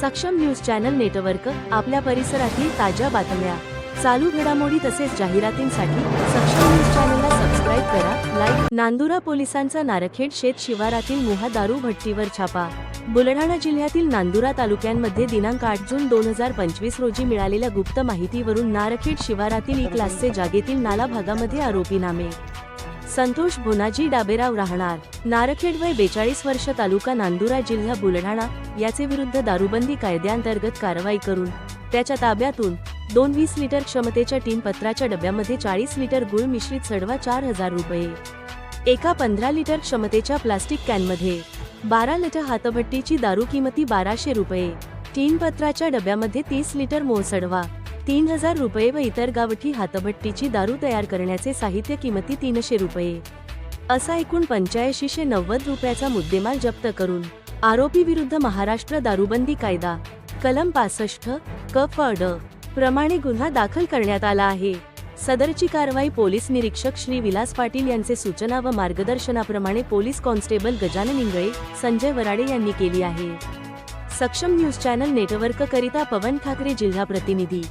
सक्षम news channel network आपल्या परिसरातील ताज्या बातम्या. चालू घडामोडी तसेच जाहिरातींसाठी सक्षम न्यूज चॅनलला सबस्क्राईब करा लाईक नांदुरा पोलिसांचा नारखेड शेत शिवारातील मुहा दारू भट्टीवर छापा. बुलढाणा जिल्ह्यातील नांदुरा तालुक्यांमध्ये दिनांक आठ जून दोन हजार पंचवीस रोजी मिळालेल्या गुप्त माहितीवरून नारखेड शिवारातील ई क्लासचे जागेतील नाला भागामध्ये आरोपी नामे संतोष भोनाजी डाबेराव राहणार. नारखेड वय बेचाळीस वर्ष तालुका नांदुरा जिल्हा बुलढाणा याचे विरुद्ध दारूबंदी कायद्याअंतर्गत कारवाई करून त्याच्या ताब्यातून दोन वीस लिटर क्षमतेच्या टीम पत्राच्या डब्यामध्ये चाळीस लिटर गुळ मिश्रित सडवा चार हजार रुपये. एका पंधरा लिटर क्षमतेच्या प्लास्टिक कॅनमध्ये बारा लिटर हातभट्टीची दारू किमती बाराशे रुपये. तीन पत्राच्या डब्यामध्ये तीस लिटर मोसडवा. तीन हजार रुपये व इतर गावठी हातभट्टीची दारू तयार करण्याचे साहित्य किमती तीनशे रुपये. असा एकूण पंच्याऐंशीशे नव्वद रुपयाचा मुद्देमाल जप्त करून आरोपी विरुद्ध महाराष्ट्र दारूबंदी कायदा कलम पासष्ट क ड प्रमाणे गुन्हा दाखल करण्यात आला आहे. सदरची कारवाई पोलीस निरीक्षक श्री विलास पाटील यांचे सूचना व मार्गदर्शनाप्रमाणे पोलीस कॉन्स्टेबल गजानन इंगळे संजय वराडे यांनी केली आहे. सक्षम न्यूज चॅनल नेटवर्क करिता पवन ठाकरे जिल्हा प्रतिनिधी.